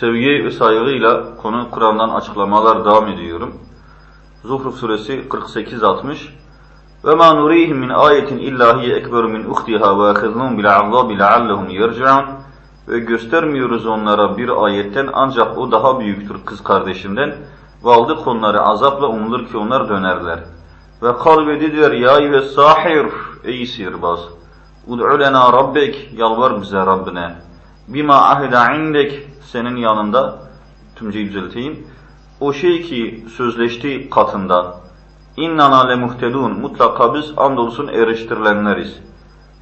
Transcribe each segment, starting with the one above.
sevgi ve saygıyla konu Kur'an'dan açıklamalar devam ediyorum. Zuhruf suresi 48-60 ve ma nurihim min ayetin illa hiye ekberu min uhtiha ve akhidnahum bil azabi leallehum yerci'un ve göstermiyoruz onlara bir ayetten ancak o daha büyüktür kız kardeşinden ve aldık onları azapla umulur ki onlar dönerler. Ve kal ve dediler ya ve sahir ey sihirbaz ud'u lena rabbek yalvar bize Rabbine bima ahida indek senin yanında tümceyi düzelteyim o şey ki sözleşti katında innana le muhtedun mutlaka biz andolsun eriştirilenleriz.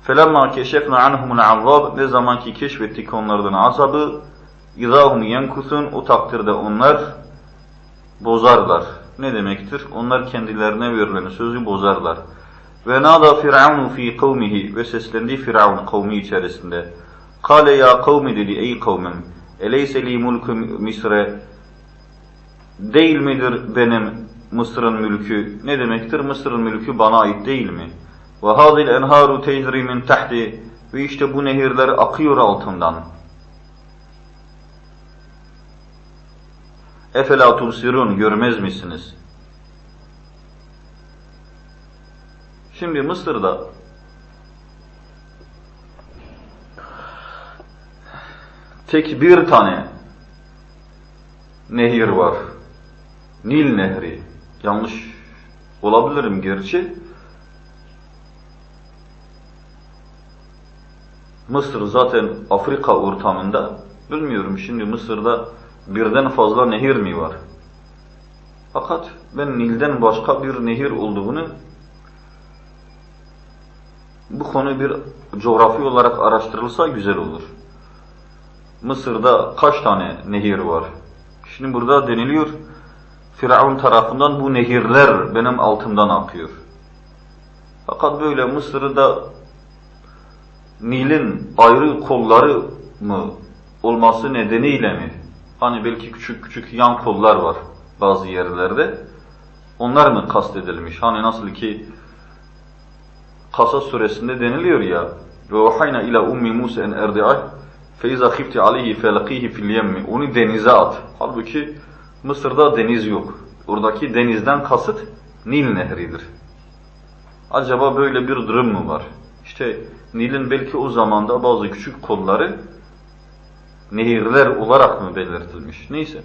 Felemma keşefna anhumul azab ne zaman ki keşfettik onlardan azabı izahum yenkusun o takdirde onlar bozarlar. Ne demektir? Onlar kendilerine verilen sözü bozarlar. Ve nada firavunu fi kavmihi ve seslendi Firavun kavmi içerisinde. Kale ya kavmi dedi ey kavmim. Eleyse li mulku Misre değil midir benim Mısır'ın mülkü? Ne demektir? Mısır'ın mülkü bana ait değil mi? Ve hadil enharu tecri min tahti ve işte bu nehirler akıyor altından. Efela tubsirun görmez misiniz? Şimdi Mısır'da tek bir tane nehir var. Nil Nehri. Yanlış olabilirim gerçi. Mısır zaten Afrika ortamında. Bilmiyorum şimdi Mısır'da birden fazla nehir mi var? Fakat ben Nil'den başka bir nehir olduğunu bu konu bir coğrafi olarak araştırılsa güzel olur. Mısır'da kaç tane nehir var? Şimdi burada deniliyor, Firavun tarafından bu nehirler benim altımdan akıyor. Fakat böyle Mısır'da Nil'in ayrı kolları mı olması nedeniyle mi? Hani belki küçük küçük yan kollar var bazı yerlerde. Onlar mı kastedilmiş? Hani nasıl ki Kasas suresinde deniliyor ya ve vahayna ila ummi Musa en feiza khifti aleyhi felqihi fil yemmi onu denize at. Halbuki Mısır'da deniz yok. Oradaki denizden kasıt Nil nehridir. Acaba böyle bir durum mu var? İşte Nil'in belki o zamanda bazı küçük kolları nehirler olarak mı belirtilmiş? Neyse.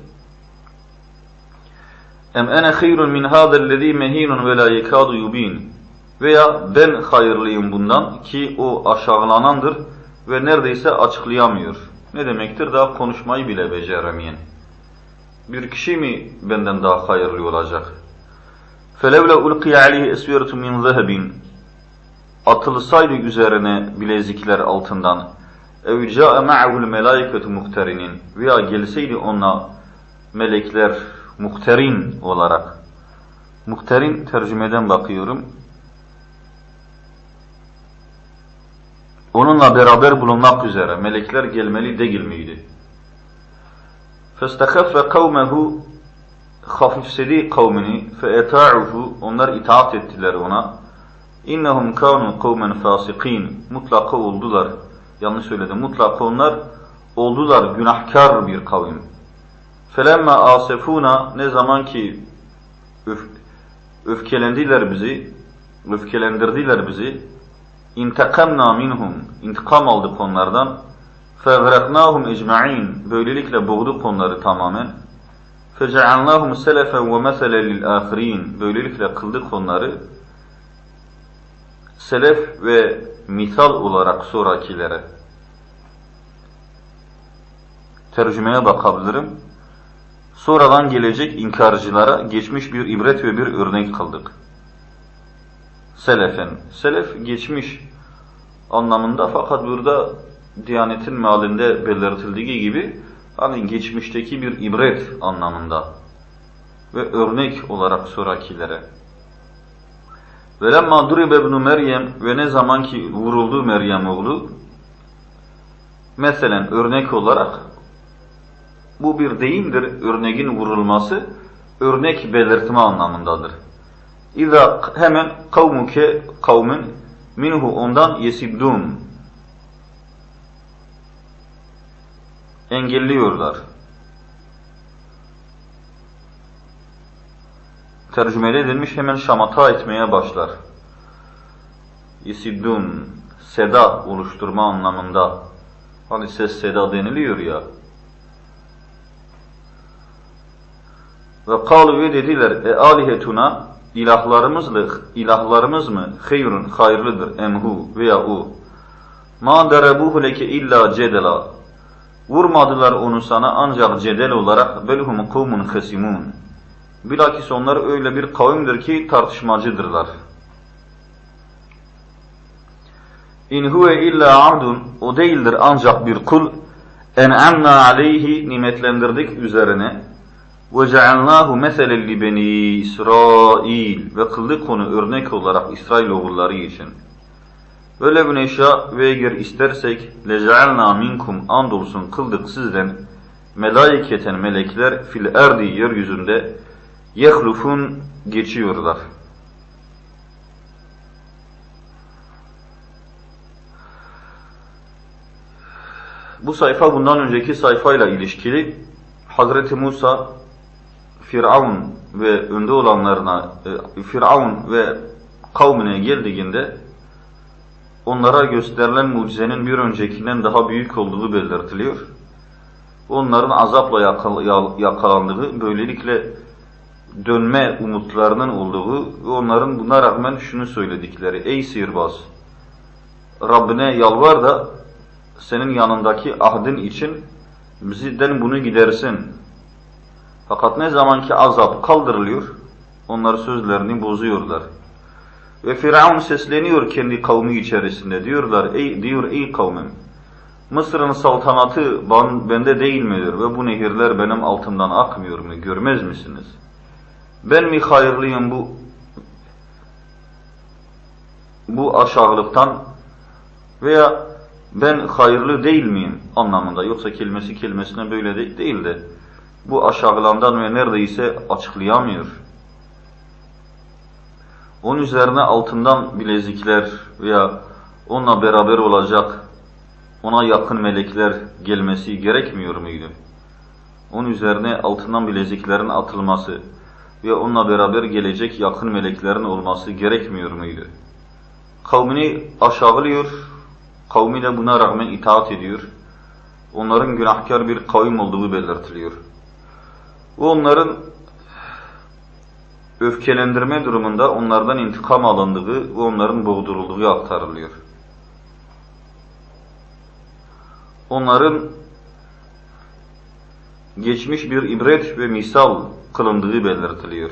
Em ene hayrun min hâzellezî mehînun ve lâ yekâdu yubîn. Veya ben hayırlıyım bundan ki o aşağılanandır ve neredeyse açıklayamıyor. Ne demektir? Daha konuşmayı bile beceremeyen. Bir kişi mi benden daha hayırlı olacak? فَلَوْلَا اُلْقِيَ عَلَيْهِ اَسْوِيَرَةٌ مِنْ ذَهَبٍ Atılsaydı üzerine bilezikler altından اَوْ جَاءَ مَعَهُ الْمَلَائِكَةُ مُخْتَرِنِينَ Veya gelseydi ona melekler muhterin olarak. Muhterin tercümeden bakıyorum. Onunla beraber bulunmak üzere melekler gelmeli değil miydi? فَاسْتَخَفَّ قَوْمَهُ Hafifsedi kavmini فَاَتَاعُهُ Onlar itaat ettiler ona. اِنَّهُمْ كَانُوا قَوْمًا فَاسِقِينَ Mutlaka oldular. Yanlış söyledim. Mutlaka onlar oldular günahkar bir kavim. فَلَمَّا آسَفُونَ Ne zaman ki öf, öfkelendiler bizi, öfkelendirdiler bizi, İntekamna minhum. İntikam aldık onlardan. Fevraqnahum ecma'in. Böylelikle boğduk onları tamamen. Fece'allahum selefen ve meselen lil ahirin. Böylelikle kıldık onları selef ve misal olarak sonrakilere. Tercümeye bakabilirim. Sonradan gelecek inkarcılara geçmiş bir ibret ve bir örnek kıldık. Selefen. Selef geçmiş anlamında fakat burada Diyanetin mealinde belirtildiği gibi hani geçmişteki bir ibret anlamında ve örnek olarak sonrakilere. Velemma duribe ibn Meryem ve ne zaman ki vuruldu Meryem oğlu mesela örnek olarak bu bir deyimdir. Örneğin vurulması örnek belirtme anlamındadır. İza hemen kavmuke kavmin minhu ondan yesiddun. Engelliyorlar. Tercümeli edilmiş hemen şamata etmeye başlar. Yesiddun, seda oluşturma anlamında. Hani ses seda deniliyor ya. Ve kalu ve dediler e alihetuna ilahlarımızla ilahlarımız mı hayrun hayırlıdır emhu veya o. Ma derebuhu leke illa cedela. Vurmadılar onu sana ancak cedel olarak belhum kavmun hasimun. Bilakis onlar öyle bir kavimdir ki tartışmacıdırlar. İn huve illa abdun o değildir ancak bir kul en'amna aleyhi nimetlendirdik üzerine meselen li beni İsrail ve kıldık onu örnek olarak İsrail oğulları için. Böyle bir neşa ve eğer istersek lecealna minkum andolsun kıldık sizden melaiketen melekler fil erdi yeryüzünde yehlufun geçiyorlar. Bu sayfa bundan önceki sayfayla ilişkili. Hazreti Musa Firavun ve önde olanlarına e, Firavun ve kavmine geldiğinde onlara gösterilen mucizenin bir öncekinden daha büyük olduğu belirtiliyor. Onların azapla yakalandığı, böylelikle dönme umutlarının olduğu ve onların buna rağmen şunu söyledikleri. Ey sihirbaz! Rabbine yalvar da senin yanındaki ahdin için bizden bunu gidersin. Fakat ne zaman ki azap kaldırılıyor, onlar sözlerini bozuyorlar. Ve Firavun sesleniyor kendi kavmi içerisinde. Diyorlar, ey diyor ey kavmim, Mısır'ın saltanatı bende değil midir ve bu nehirler benim altından akmıyor mu? Görmez misiniz? Ben mi hayırlıyım bu bu aşağılıktan veya ben hayırlı değil miyim anlamında. Yoksa kelimesi kelimesine böyle de, değil de bu aşağılandan ve neredeyse açıklayamıyor. Onun üzerine altından bilezikler veya onunla beraber olacak ona yakın melekler gelmesi gerekmiyor muydu? Onun üzerine altından bileziklerin atılması ve onunla beraber gelecek yakın meleklerin olması gerekmiyor muydu? Kavmini aşağılıyor, kavmi de buna rağmen itaat ediyor. Onların günahkar bir kavim olduğu belirtiliyor. Ve onların öfkelendirme durumunda onlardan intikam alındığı ve onların boğdurulduğu aktarılıyor. Onların geçmiş bir ibret ve misal kılındığı belirtiliyor.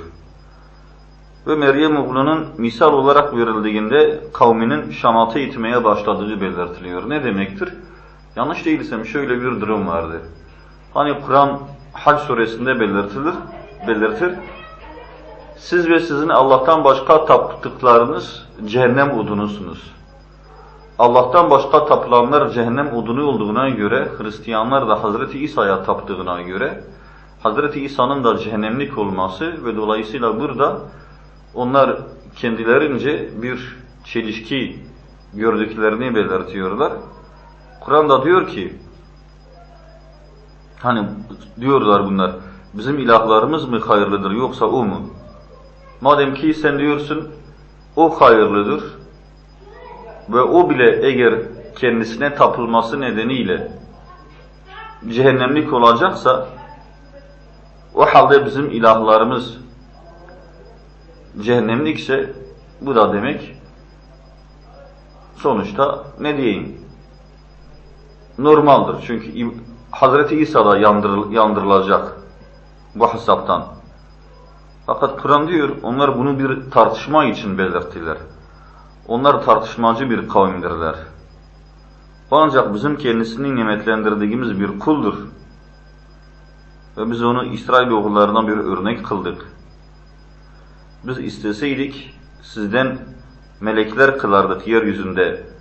Ve Meryem oğlunun misal olarak verildiğinde kavminin şamata itmeye başladığı belirtiliyor. Ne demektir? Yanlış değilsem şöyle bir durum vardır. Hani Kur'an Hac suresinde belirtilir, belirtir. Siz ve sizin Allah'tan başka taptıklarınız cehennem odunusunuz. Allah'tan başka tapılanlar cehennem odunu olduğuna göre, Hristiyanlar da Hazreti İsa'ya taptığına göre, Hazreti İsa'nın da cehennemlik olması ve dolayısıyla burada onlar kendilerince bir çelişki gördüklerini belirtiyorlar. Kur'an da diyor ki, hani diyorlar bunlar, bizim ilahlarımız mı hayırlıdır yoksa o mu? Madem ki sen diyorsun, o hayırlıdır ve o bile eğer kendisine tapılması nedeniyle cehennemlik olacaksa, o halde bizim ilahlarımız cehennemlikse bu da demek sonuçta ne diyeyim normaldir. Çünkü Hazreti İsa da yandırıl yandırılacak bu hesaptan. Fakat Kur'an diyor onlar bunu bir tartışma için belirttiler. Onlar tartışmacı bir kavimdirler. Ancak bizim kendisini nimetlendirdiğimiz bir kuldur. Ve biz onu İsrail oğullarından bir örnek kıldık. Biz isteseydik sizden melekler kılardık yeryüzünde.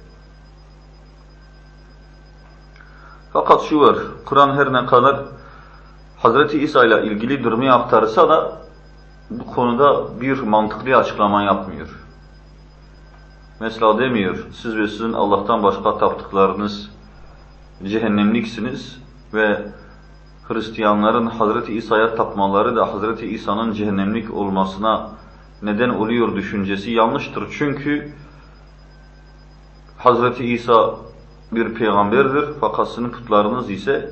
Fakat şu var, Kur'an her ne kadar Hazreti İsa ile ilgili durumu aktarsa da bu konuda bir mantıklı açıklama yapmıyor. Mesela demiyor, siz ve sizin Allah'tan başka taptıklarınız cehennemliksiniz ve Hristiyanların Hazreti İsa'ya tapmaları da Hazreti İsa'nın cehennemlik olmasına neden oluyor düşüncesi yanlıştır. Çünkü Hazreti İsa bir peygamberdir fakat sizin putlarınız ise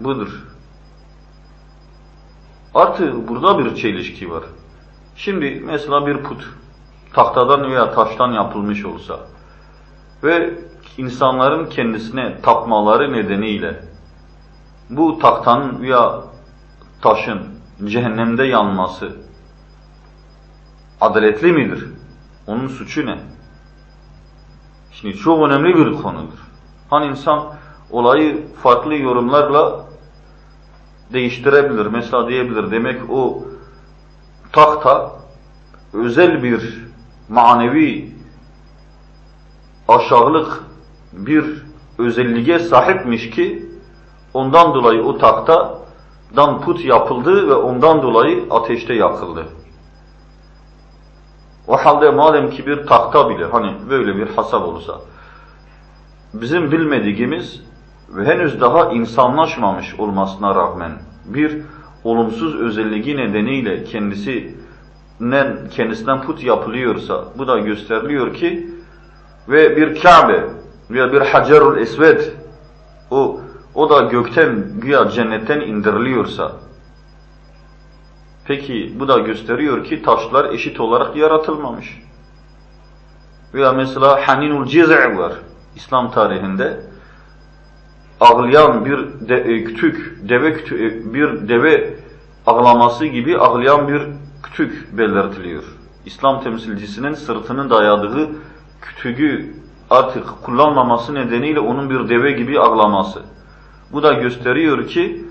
budur. Artı burada bir çelişki var. Şimdi mesela bir put tahtadan veya taştan yapılmış olsa ve insanların kendisine tapmaları nedeniyle bu tahtanın veya taşın cehennemde yanması adaletli midir? Onun suçu ne? Şimdi çok önemli bir konudur. Hani insan olayı farklı yorumlarla değiştirebilir. Mesela diyebilir demek o tahta özel bir manevi aşağılık bir özelliğe sahipmiş ki ondan dolayı o tahtadan put yapıldı ve ondan dolayı ateşte yakıldı. O halde madem ki bir tahta bile hani böyle bir hasap olsa bizim bilmediğimiz ve henüz daha insanlaşmamış olmasına rağmen bir olumsuz özelliği nedeniyle kendisinden, kendisinden put yapılıyorsa bu da gösteriliyor ki ve bir Kabe veya bir Hacerul Esved o o da gökten güya cennetten indiriliyorsa peki bu da gösteriyor ki taşlar eşit olarak yaratılmamış. Veya mesela Haninul Ciz' var İslam tarihinde ağlayan bir de, e, kütük, deve kütü, e, bir deve ağlaması gibi ağlayan bir kütük belirtiliyor. İslam temsilcisinin sırtını dayadığı kütüğü artık kullanmaması nedeniyle onun bir deve gibi ağlaması. Bu da gösteriyor ki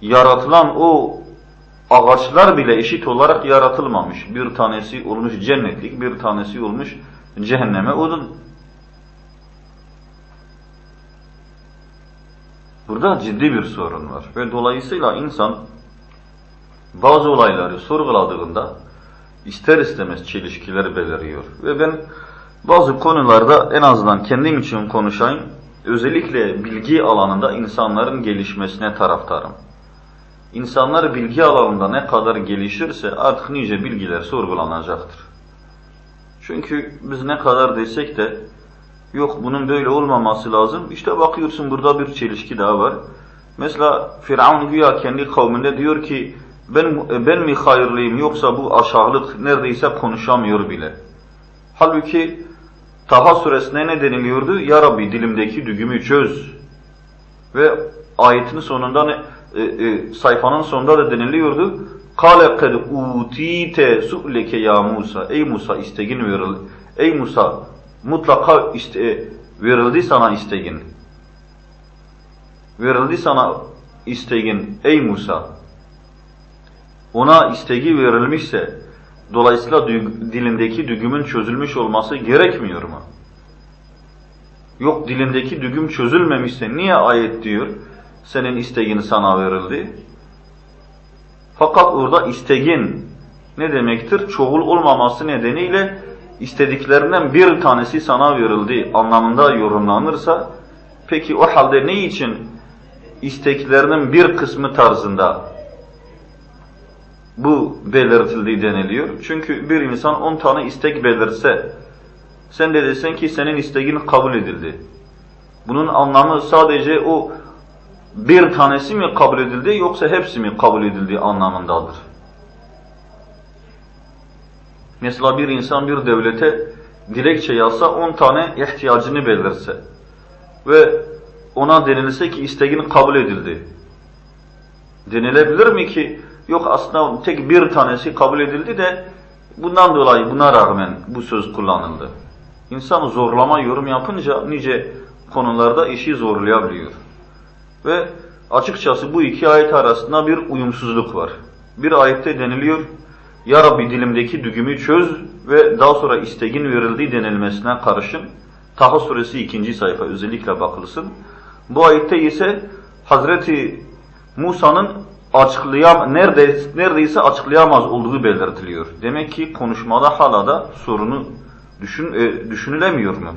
yaratılan o ağaçlar bile eşit olarak yaratılmamış. Bir tanesi olmuş cennetlik, bir tanesi olmuş cehenneme odun. Burada ciddi bir sorun var ve dolayısıyla insan bazı olayları sorguladığında ister istemez çelişkiler beliriyor. Ve ben bazı konularda en azından kendim için konuşayım, özellikle bilgi alanında insanların gelişmesine taraftarım. İnsanlar bilgi alanında ne kadar gelişirse artık nice bilgiler sorgulanacaktır. Çünkü biz ne kadar desek de yok bunun böyle olmaması lazım. İşte bakıyorsun burada bir çelişki daha var. Mesela Firavun güya kendi kavminde diyor ki ben ben mi hayırlıyım yoksa bu aşağılık neredeyse konuşamıyor bile. Halbuki Taha suresine ne deniliyordu? Ya Rabbi dilimdeki düğümü çöz. Ve ayetin sonunda ne, e, e, sayfanın sonunda da deniliyordu. Kale kad utite su'leke ya Musa. Ey Musa istegin verildi. Ey Musa mutlaka iste, verildi sana istegin. Verildi sana istegin ey Musa. Ona istegi verilmişse dolayısıyla dilindeki düğümün çözülmüş olması gerekmiyor mu? Yok dilindeki düğüm çözülmemişse niye ayet diyor? Senin isteğin sana verildi. Fakat orada istegin ne demektir? Çoğul olmaması nedeniyle istediklerinden bir tanesi sana verildi anlamında yorumlanırsa peki o halde ne için isteklerinin bir kısmı tarzında bu belirtildiği deniliyor. Çünkü bir insan on tane istek belirse sen de desen ki senin isteğin kabul edildi. Bunun anlamı sadece o bir tanesi mi kabul edildi yoksa hepsi mi kabul edildiği anlamındadır. Mesela bir insan bir devlete dilekçe yazsa 10 tane ihtiyacını belirse ve ona denilse ki isteğin kabul edildi. Denilebilir mi ki yok aslında tek bir tanesi kabul edildi de bundan dolayı buna rağmen bu söz kullanıldı. İnsan zorlama yorum yapınca nice konularda işi zorlayabiliyor. Ve açıkçası bu iki ayet arasında bir uyumsuzluk var. Bir ayette deniliyor ya Rabbi dilimdeki düğümü çöz ve daha sonra istegin verildiği denilmesine karışın. Taha suresi ikinci sayfa özellikle bakılsın. Bu ayette ise Hazreti Musa'nın açıklayam neredeyse, neredeyse açıklayamaz olduğu belirtiliyor. Demek ki konuşmada hala da sorunu düşün, e, düşünülemiyor mu?